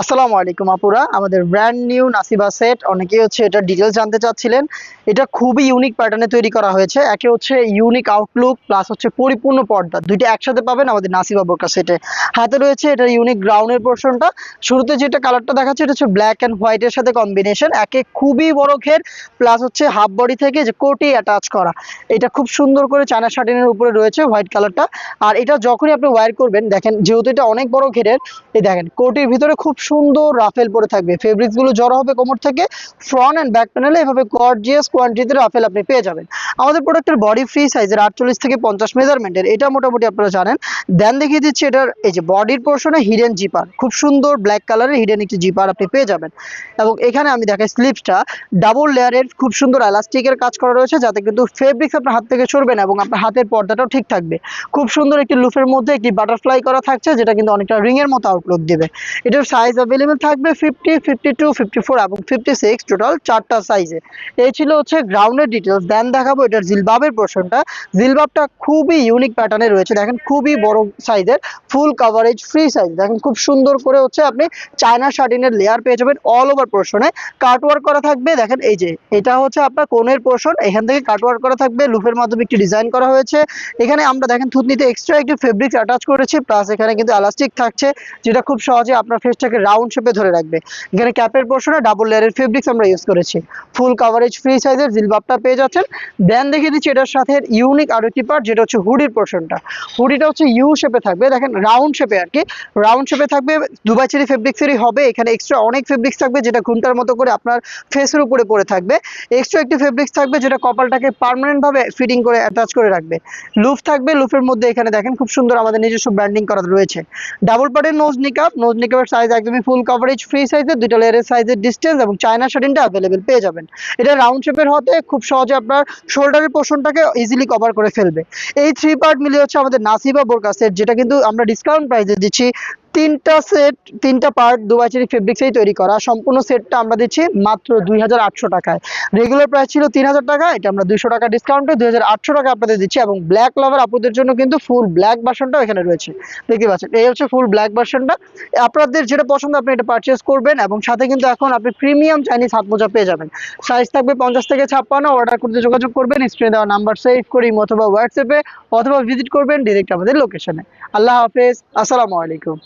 আসসালামু আলাইকুম আপুরা। আমাদের ব্র্যান্ড নিউ নাসিবা সেট অনেকেই হচ্ছে এটা ডিটেলস জানতে চাচ্ছিলেন। এটা খুবই ইউনিক প্যাটার্নে তৈরি করা হয়েছে। একে হচ্ছে ইউনিক আউটলুক প্লাস হচ্ছে পরিপূর্ণ পর্দা। দুইটা একসাথে পাবেন আমাদের নাসিবা বোরকা সেটে হাতে রয়েছে এটা ইউনিক গ্রাউন্ডের পোর্শনটা শুরুতে যেটা কালারটা দেখাচ্ছে, এটা হচ্ছে ব্ল্যাক অ্যান্ড হোয়াইটের সাথে কম্বিনেশন একে খুবই বড় ঘের প্লাস হচ্ছে হাফ বডি থেকে যে কোটি অ্যাটাচ করা। এটা খুব সুন্দর করে চায়না শার্টিনের উপরে রয়েছে হোয়াইট কালারটা আর এটা যখনই আপনি ওয়্যার করবেন, দেখেন যেহেতু এটা অনেক বড় ঘেরের, এই দেখেন কোটির ভিতরে খুব সুন্দর রাফেল পরে থাকবে। ফেব্রিক্সগুলো জড়ো হবে কোমর থেকে ফ্রন্ট এন্ড ব্যাক প্যানেলে এভাবে গর্জিয়াস কোয়ান্টিটিতে রাফেল আপনি পেয়ে যাবেন। আমাদের প্রোডাক্টের বডি ফ্রি সাইজের আটচল্লিশ থেকে পঞ্চাশ মেজারমেন্টের এটা মোটামুটি আপনারা জানেন। দেন দেখিয়ে দিচ্ছি এটার, এই যে বডির পোর্শনে হিডেন জিপার খুব সুন্দর ব্ল্যাক কালারের হিডেন একটি জিপার আপনি পেয়ে যাবেন। এবং এখানে আমি দেখাই স্লিপসটা ডাবল লেয়ারের খুব সুন্দর এলাস্টিকের কাজ করা রয়েছে, যাতে কিন্তু ফেব্রিক্স আপনার হাত থেকে সরবে না এবং আপনার হাতের পর্দাটাও ঠিক থাকবে। খুব সুন্দর একটি লুফের মধ্যে একটি বাটারফ্লাই করা থাকছে, যেটা কিন্তু অনেকটা রিং এর মতো আউটলুক দেবে। এটার সাইজ অ্যাভেলেবেল থাকবে fifty fifty two fifty four এবং ফিফটি সিক্স টোটাল চারটা সাইজে এই ছিল হচ্ছে গ্রাউন্ডের ডিটেলস দেন দেখাবো এটার জিলবাবের পোর্শনটা জিলবাবটা খুবই ইউনিক প্যাটার্নে রয়েছে। দেখেন খুবই বড় সাইজের ফুল কাভারেজ ফ্রি সাইজ দেখেন খুব সুন্দর করে হচ্ছে আপনি চায়না শার্টিনের লেয়ার পেয়ে যাবেন অল ওভার পোর্শনে কাটওয়ার্ক করা থাকবে, দেখেন এই যে, এটা হচ্ছে আপনার কোণের পোর্শন এখান থেকে কাটওয়ার্ক করা থাকবে লুফের মাধ্যমে একটি ডিজাইন করা হয়েছে। এখানে আমরা দেখেন থুতনিতে এক্সট্রা একটি ফেব্রিক্স অ্যাটাচ করেছি প্লাস এখানে কিন্তু এলাস্টিক থাকছে, যেটা খুব সহজে আপনার ফেসটাকে রাউন্ড শেপে ধরে রাখবে। এখানে ক্যাপের পোর্শনে ডাবল লেয়ারের ফেব্রিক্স আমরা ইউজ করেছি। ফুল কাভারেজ ফ্রি সাইজের জিলবাবটা পেয়ে যাচ্ছেন। দেন দেখিয়ে দিচ্ছি এটার সাথে ইউনিক আরও একটি পার্ট যেটা হচ্ছে হুডির পোর্শনটা হুডিটা হচ্ছে ইউ শেপে থাকবে। দেখেন রাউন্ড শেপে আর কি। রাউন্ড শেপে থাকবে দুবাই চেরি ফেব্রিক্সেরই হবে। এখানে এক্সট্রা অনেক ফেব্রিক্স থাকবে, যেটা ঘুমটার মতো করে আপনার ফেসের উপরে পড়ে থাকবে। এক্সট্রা একটি ফেব্রিক্স থাকবে, যেটা কপালটাকে পার্মানেন্ট ভাবে ফিটিং করে অ্যাটাচ করে রাখবে। লুফ থাকবে লুফের মধ্যে এখানে দেখেন খুব সুন্দর আমাদের নিজস্ব ব্র্যান্ডিং করা রয়েছে। ডাবল পার্টের নোজ নিকাপ নোজ নিকাপের সাইজ একদমই ফুল কভারেজ ফ্রি সাইজের দুটো লেয়ারের সাইজের ডিস্টেন্স এবং চায়না শার্টিনটা অ্যাভেলেবেল পেয়ে যাবেন। এটা রাউন্ড শেপের হতে খুব সহজে আপনার শোল্ডারের পোর্শনটাকে ইজিলি কভার করে ফেলবে। এই থ্রি পার্ট মিলিয়ে হচ্ছে আমাদের নাসিবা বোরকা সেট যেটা কিন্তু আমরা ডিসকাউন্ট প্রাইসে দিচ্ছি তিনটা সেট তিনটা পার্ট দুবাইচেরি ফেব্রিক্সেই তৈরি করা। সম্পূর্ণ সেটটা আমরা দিচ্ছি মাত্র দুই হাজার আটশো টাকায়। রেগুলার প্রাইস ছিল তিন হাজার টাকা, এটা আমরা দুইশো টাকা ডিসকাউন্টে দুই হাজার আটশো টাকা আপনাদের দিচ্ছি এবং ব্ল্যাক লাভার আপুদের জন্য কিন্তু ফুল ব্ল্যাক ভার্সনটাও এখানে রয়েছে। দেখতে পাচ্ছেন, এই হচ্ছে ফুল ব্ল্যাক ভার্সনটা আপনাদের যেটা পছন্দ আপনি এটা পারচেস করবেন এবং সাথে কিন্তু এখন আপনি প্রিমিয়াম চাইনিজ হাত মোজা পেয়ে যাবেন। সাইজ থাকবে পঞ্চাশ থেকে ছাপ্পান্ন অর্ডার করতে যোগাযোগ করবেন স্ক্রিনে দেওয়া নাম্বার সেভ করি অথবা হোয়াটসঅ্যাপে অথবা ভিজিট করবেন ডিরেক্ট আমাদের লোকেশনে আল্লাহ হাফেজ, আসসালামু আলাইকুম।